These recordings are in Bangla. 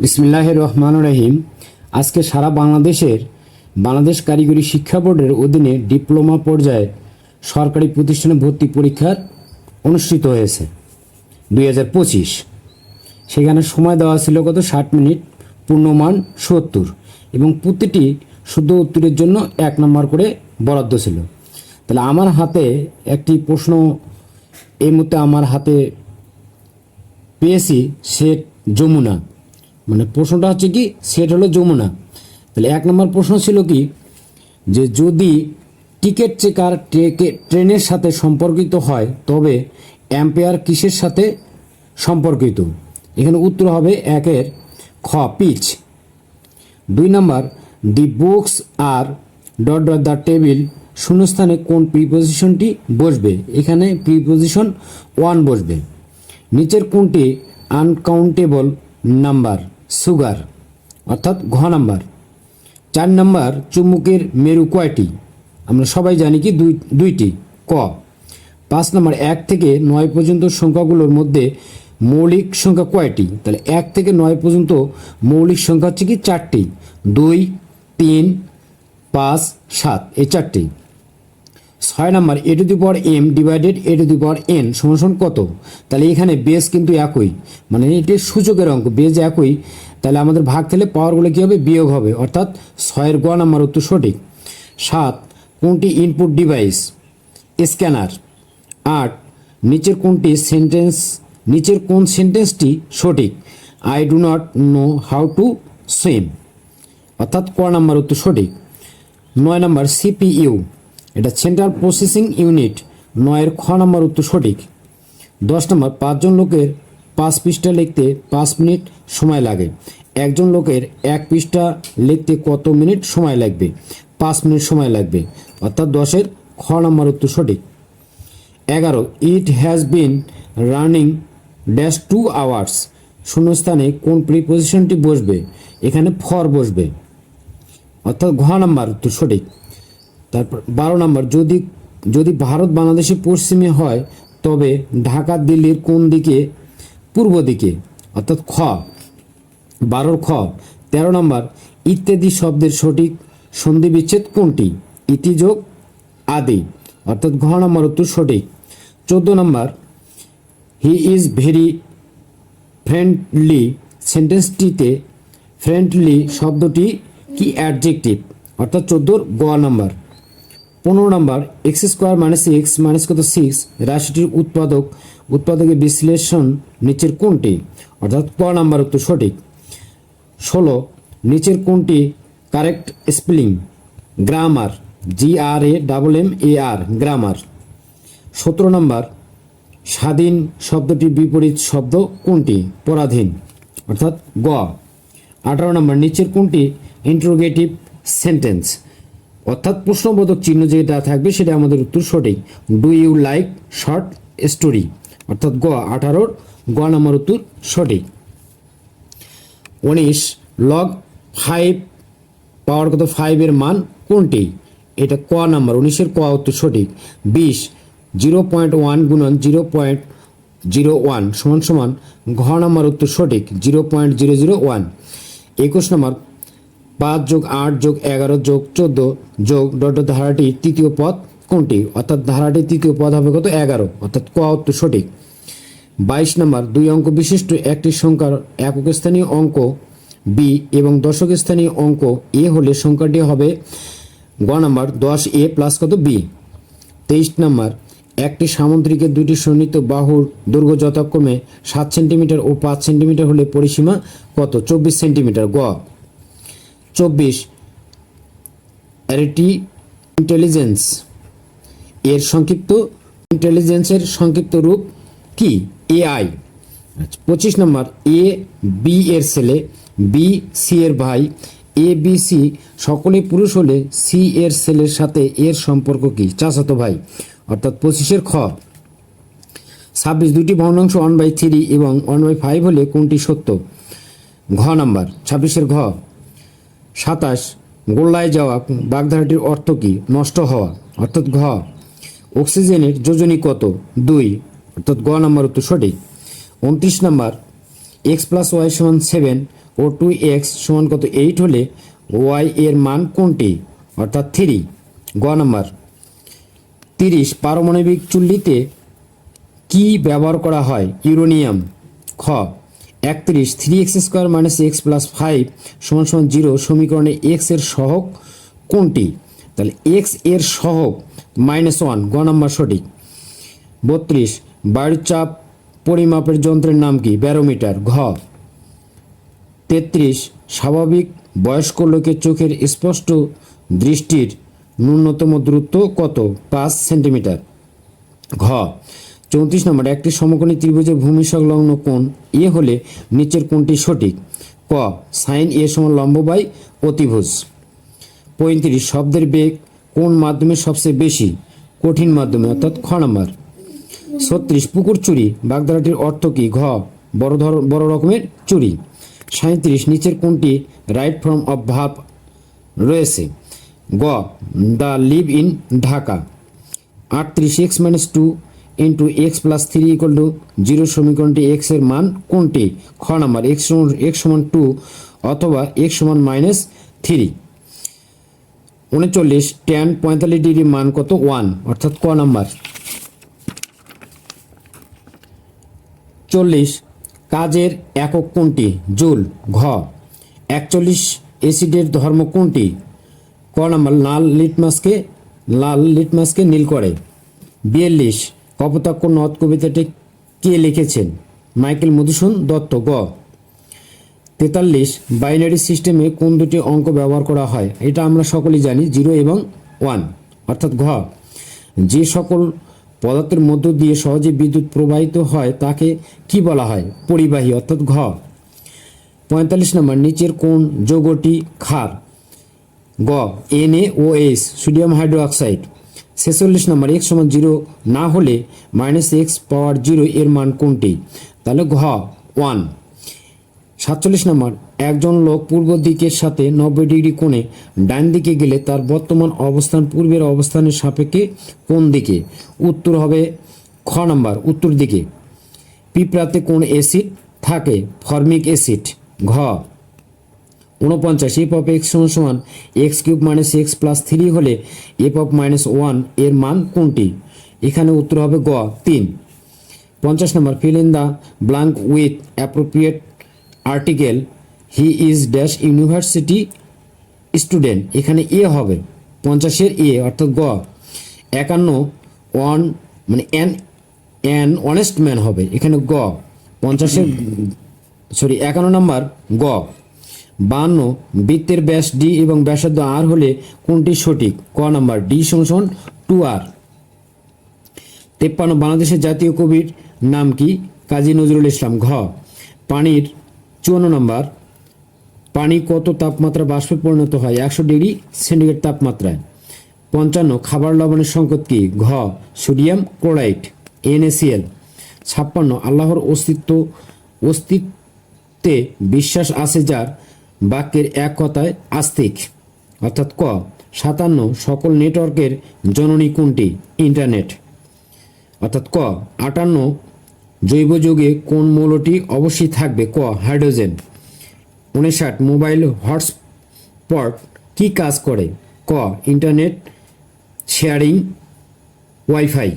বিসমিল্লাহ রহমান রহিম। আজকে সারা বাংলাদেশের, বাংলাদেশ কারিগরি শিক্ষা বোর্ডের অধীনে ডিপ্লোমা পর্যায়ে সরকারি প্রতিষ্ঠানে ভর্তি পরীক্ষার অনুষ্ঠিত হয়েছে দুই হাজার পঁচিশ। সেখানে সময় দেওয়া ছিল কত? ষাট মিনিট, পূর্ণমান সত্তর। এবং প্রতিটি শুদ্ধ উত্তরের জন্য এক নম্বর করে বরাদ্দ ছিল। তাহলে আমার হাতে একটি প্রশ্ন এই মুহূর্তে আমার হাতে পেয়েছি সেট যমুনা। মানে প্রশ্নটা হচ্ছে কি, সেট হলো যমুনা। তাহলে এক নম্বর প্রশ্ন ছিল কি, যে যদি টিকিট চেকার ট্রেনের সাথে সম্পর্কিত হয়, তবে অ্যাম্পেয়ার কিসের সাথে সম্পর্কিত? এখানে উত্তর হবে একের খ, পিচ। দুই নম্বর, the books are dot dot the table শূন্যস্থানে কোন প্রিপোজিশনটি বসবে? এখানে প্রিপোজিশন ওয়ান বসবে। নিচের কোনটি আনকাউন্টেবল নাম্বার? সুগার, অর্থাৎ ঘ নাম্বার। চার নাম্বার চুম্বকের মেরু কয়টি? আমরা সবাই জানি কি দুই, দুইটি। ক। পাঁচ নাম্বার, এক থেকে নয় পর্যন্ত সংখ্যাগুলোর মধ্যে মৌলিক সংখ্যা কয়টি? তাহলে এক থেকে নয় পর্যন্ত মৌলিক সংখ্যা হচ্ছে কি চারটি। দুই, তিন, পাঁচ, সাত, এই চারটি। ছয় নম্বর a to the power m divided a to the power n সমান কত? তাহলে এখানে বেস কিন্তু একই। মানে এটি সূচকের অঙ্ক বেস একই। তাহলে আমাদের ভাগ থেকে পাওয়ারগুলো কী হবে? বিয়োগ হবে। অর্থাৎ ছয়ের গ নাম্বার উত্তর সঠিক। সাত, কোনটি ইনপুট ডিভাইস স্ক্যানার আট, নিচের কোনটি সেন্টেন্স নিচের কোন সেন্টেন্সটি সঠিক? I do not know how to swim অর্থাৎ ক নাম্বার উত্তর সঠিক। নয় নম্বর সিপিইউ এটা সেন্ট্রাল প্রসেসিং ইউনিট নয়ের খ নম্বর উত্তর সঠিক। দশ নম্বর, পাঁচজন লোকের পাঁচ পৃষ্ঠা লিখতে পাঁচ মিনিট সময় লাগে। একজন লোকের এক পৃষ্ঠা লিখতে কত মিনিট সময় লাগবে? পাঁচ মিনিট সময় লাগবে। অর্থাৎ দশের খ নম্বর উত্তর সঠিক। এগারো it has been running dash two hours শূন্যস্থানে কোন প্রিপোজিশনটি বসবে? এখানে ফর বসবে। অর্থাৎ ঘ নাম্বার উত্তর সঠিক। তারপর বারো নম্বর, যদি যদি ভারত বাংলাদেশের পশ্চিমে হয়, তবে ঢাকা, দিল্লির কোন দিকে? পূর্ব দিকে, অর্থাৎ খ, বারোর খ। তেরো নম্বর, ইত্যাদি শব্দের সঠিক সন্ধি বিচ্ছেদ কোনটি ইতিযোগ আদি, অর্থাৎ ঘ নম্বর উত্তর সঠিক। চোদ্দ নম্বর, হি ইজ ভেরি ফ্রেন্ডলি, সেন্টেন্সটিতে ফ্রেন্ডলি শব্দটি কি অ্যাডজেক্টিভ? অর্থাৎ চোদ্দোর গ নাম্বার। পনেরো number x square minus x minus কত সিক্স রাশিটির উৎপাদক, উৎপাদকের বিশ্লেষণ নিচের কোনটি? অর্থাৎ ক নাম্বার উত্তর সঠিক। ষোলো, নিচের কোনটি correct spelling grammar G R A double M A R grammar সতেরো নম্বর, স্বাধীন শব্দটির বিপরীত শব্দ কোনটি? পরাধীন। অর্থাৎ গ। আঠারো নম্বর, নিচের কোনটি? ইন্ট্রোগেটিভ সেন্টেন্স অর্থাৎ প্রশ্নবোধক চিহ্ন যেটা থাকবে সেটা আমাদের উত্তর সঠিক। Do you like short story অর্থাৎ গ, আঠারোর গ নম্বর উত্তর সঠিক। উনিশ লগ ফাইভ পাওয়ার কত? ফাইভের মান কোনটি? এটা ক নাম্বার, উনিশের ক উত্তর সঠিক। বিশ জিরো পয়েন্ট ওয়ান গুণন জিরো পয়েন্ট জিরো ওয়ান সমান সমান ঘ নাম্বার উত্তর সঠিক zero point zero zero one একুশ নম্বর পাঁচ যোগ আট যোগ এগারো যোগ চোদ্দ যোগ ডট ধারাটি তৃতীয় পদ কোনটি? অর্থাৎ ধারাটি তৃতীয় পদ হবে কত? এগারো। অর্থাৎ ক উত্তর সঠিক। বাইশ নম্বর, দুই অঙ্ক বিশিষ্ট একটি সংখ্যার একক স্থানীয় অঙ্ক বি এবং দশক স্থানীয় অঙ্ক এ হলে সংখ্যাটি হবে গ নাম্বার, দশ এ প্লাস কত? বি। তেইশ নম্বর, একটি সামুদ্রিকের দুটি সন্নিহিত বাহুর দৈর্ঘ্য যথাক্রমে সাত সেন্টিমিটার ও পাঁচ সেন্টিমিটার হলে পরিসীমা কত? চব্বিশ সেন্টিমিটার। গ। চব্বিশ। অ্যারিটি ইন্টেলিজেন্স এর সংক্ষিপ্ত ইন্টেলিজেন্সের সংক্ষিপ্ত রূপ কি? এআই পঁচিশ নম্বর। এ বি এর ছেলে বি সি এর ভাই এ বি সি সকলেই পুরুষ হলে সি এর ছেলের সাথে এর সম্পর্ক কি? চাচাতো ভাই। অর্থাৎ পঁচিশের খ। ছাব্বিশ দুটি ভগ্নাংশ ওয়ান বাই থ্রি এবং ওয়ান বাই ফাইভ হলে কোনটি সত্য? ঘ নাম্বার। ছাব্বিশের ঘ। সাতাশ, গোল্লায় যাওয়া বাগধারাটির অর্থ কি? নষ্ট হওয়া, অর্থাৎ ঘ। অক্সিজেনের যোজনী কত? দুই, অর্থাৎ গ নাম্বার উত্তর সঠিক। উনত্রিশ নাম্বার, এক্স প্লাস ওয়াই সমান সেভেন ও টু এক্স সমান কত? এইট হলে ওয়াই এর মান কোনটি? অর্থাৎ থ্রি। গ নাম্বার, তিরিশ, পারমাণবিক চুল্লিতে কি ব্যবহার করা হয়? ইউরোনিয়াম। খ একত্রিশ three x square minus x plus five সমান সমান জিরো সমীকরণে এক্সের সহগ কোনটি? তাহলে এক্সের সহগ মাইনাস ওয়ান গ নাম্বার সঠিক। বত্রিশ, বায়ুর চাপ পরিমাপের যন্ত্রের নাম কি? ব্যারোমিটার, ঘ। তেত্রিশ, স্বাভাবিক বয়স্ক লোকের চোখের স্পষ্ট দৃষ্টির ন্যূনতম দূরত্ব কত? পাঁচ সেন্টিমিটার। ঘ চৌত্রিশ নম্বর, একটি সমকোণী ত্রিভুজের ভূমি সংলগ্ন কোণ এ হলে নিচের কোণটি সঠিক। ক, সাইন এ সমান লম্ব বাই অতিভুজ। পঁয়ত্রিশ, শব্দের বেগ কোন মাধ্যমে সবচেয়ে বেশি, কঠিন মাধ্যমে, অর্থাৎ খ নাম্বার। ছত্রিশ, পুকুর চুরি, বাগধারাটির অর্থ কি? ঘ, বড় ধর, বড় রকমের চুরি। সাঁত্রিশ নিচের কোনটি রাইট ফর্ম অফ ভাব রয়েছে। গ, দ্য লিভ ইন ঢাকা। আটত্রিশ, x minus two into x plus three equal to zero সমীকরণটি এক্সের মান কোনটি? খ নাম্বার, এক্স এক্স সমান টু অথবা এক্স সমান মাইনাস থ্রি। উনচল্লিশ টেন পঁয়তাল্লিশ ডিগ্রি মান কত? ওয়ান, অর্থাৎ ক নাম্বার। চল্লিশ, কাজের একক কোনটি? জুল, ঘ। একচল্লিশ এসিডের ধর্ম কোনটি? ক নাম্বার, লাল লিটমাসকে লাল লিটমাসকে নীল করে। বিয়াল্লিশ কপোতাক্ষ নদ কবিতাটি কে লিখেছেন? মাইকেল মধুসূন দত্ত, গ। তেতাল্লিশ, বাইনারি সিস্টেমে কোন দুটি অঙ্ক ব্যবহার করা হয়? এটা আমরা সকলেই জানি, জিরো এবং ওয়ান। অর্থাৎ ঘ। যে সকল পদার্থের মধ্য দিয়ে সহজে বিদ্যুৎ প্রবাহিত হয়, তাকে কি বলা হয়? পরিবাহী, অর্থাৎ ঘ। পঁয়তাল্লিশ নম্বর, নিচের কোন যৌগটি ক্ষার? গ। N A O S, sodium hydroxide. ছেচল্লিশ নম্বর এক্স সমান জিরো না হলে মাইনাস এক্স পাওয়ার জিরো এর মান কোনটি? তাহলে ঘ ওয়ান সাতচল্লিশ নম্বর, একজন লোক পূর্ব দিকের সাথে নব্বই ডিগ্রি কোণে ডান দিকে গেলে তার বর্তমান অবস্থান পূর্বের অবস্থানের সাপেক্ষে কোন দিকে? উত্তর হবে খ নম্বর, উত্তর দিকে। পিঁপড়াতে কোন অ্যাসিড থাকে? ফর্মিক অ্যাসিড ঘ উনপঞ্চাশ এফ অফ এক্স সমান সমান x cube minus x plus three হলে এফ অফ মাইনাস ওয়ানের মান কোনটি? এখানে উত্তর হবে গ, তিন। পঞ্চাশ নম্বর fill in the blank with appropriate article he is dash university student এখানে এ হবে। পঞ্চাশের এ অর্থাৎ গ। একান্ন ওয়ান মানে অ্যান অ্যান অনেস্ট ম্যান হবে। এখানে গ। পঞ্চাশের সরি একান্ন নম্বর, গ। বান্ন, বৃত্তের ব্যাস ডি এবং ব্যাসার্ধ আর হলে কোনটি সঠিক? ক নাম্বার, ডি সমান টু আর। তেপ্পান্ন, বাংলাদেশের জাতীয় কবির নাম কি? কাজী নজরুল ইসলাম। ঘ, পানির চুয়ান্ন নম্বর, পানি কত তাপমাত্রা বাষ্পে পরিণত হয়? একশো ডিগ্রি সেন্টিগ্রেড তাপমাত্রায়। পঞ্চান্ন, খাবার লবণের সংকট কি? ঘ, সোডিয়াম ক্লোরাইড, এনএসিএল। ছাপ্পান্ন, আল্লাহর অস্তিত্ব, অস্তিত্বে বিশ্বাস আছে যার? বাক্যের এক কথায় আস্তিক, অর্থাৎ ক, সাতান্ন, সকল নেটওয়ার্কের জননী কোনটি? ইন্টারনেট। অর্থাৎ ক, আটান্ন, জৈব যুগে কোন মৌলটি অবশ্যই থাকবে? ক, হাইড্রোজেন। উনষাট, মোবাইল হটস্পট কি কাজ করে? ক, ইন্টারনেট শেয়ারিং, ওয়াইফাই।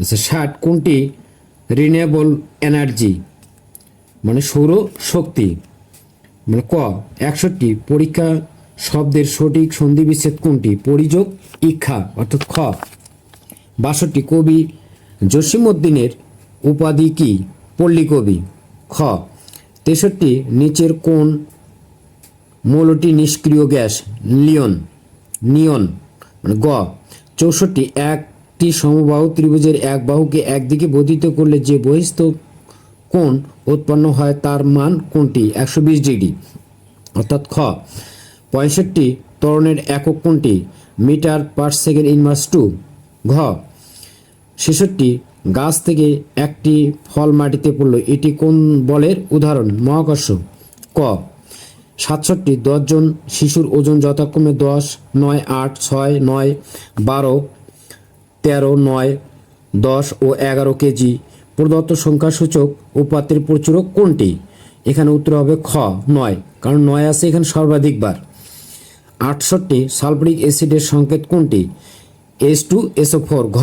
আচ্ছা ষাট, কোনটি? রিনিউয়েবল এনার্জি মানে সৌর শক্তি মানে ক, একষট্টি, পরীক্ষা শব্দের সঠিক সন্ধি বিচ্ছেদ কোনটি? পরিযোগ, ইক্ষা, অর্থাৎ খ। বাষট্টি, কবি জসিমউদ্দিনের উপাধি কি? পল্লী কবি খ, তেষট্টি, নিচের কোন মৌলটি নিষ্ক্রিয় গ্যাস? লিয়ন নিয়ন। মানে গ, চৌষট্টি, একটি সমবাহু ত্রিভুজের এক বাহুকে একদিকে বর্ধিত করলে যে বহিস্থ কোণ উৎপন্ন হয় তার মান কোনটি একশো বিশ ডিগ্রি। অর্থাৎ খ, পঁয়ষট্টি ত্বরণের একক কোনটি metre per second inverse two. ঘ, ছেষট্টি গাছ থেকে একটি ফল মাটিতে পড়ল, এটি কোন বলের উদাহরণ? মহাকর্ষ। ক, সাতষট্টি দশজন শিশুর ওজন যথাক্রমে দশ, নয়, আট, ছয়, নয়, বারো, তেরো, নয়, দশ ও এগারো কেজি। প্রদত্ত সংখ্যাসূচক উপাত্তের প্রচুরক কোনটি? এখানে উত্তর হবে খ, নয়, কারণ নয় আছে এখানে সর্বাধিকবার। আটষট্টি, সালফরিক অ্যাসিডের সংকেত কোনটি? এস টু, এসও ফোর, ঘ।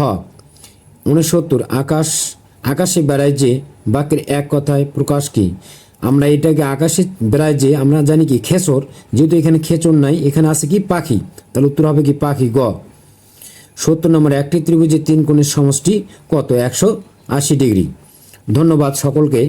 উনসত্তর, আকাশ, আকাশে বেড়ায় যে, বাক্যের এক কথায় প্রকাশ কি? আমরা এটাকে আকাশে বেড়ায় যে, আমরা জানি কি খেচর যেহেতু এখানে খেচর নাই, এখানে আছে কি, পাখি। তাহলে উত্তর হবে কি, পাখি, গ। সত্তর নম্বর, একটি ত্রিভুজের তিন কোণের সমষ্টি কত? একশো আশি ডিগ্রি। ধন্যবাদ সকলকে।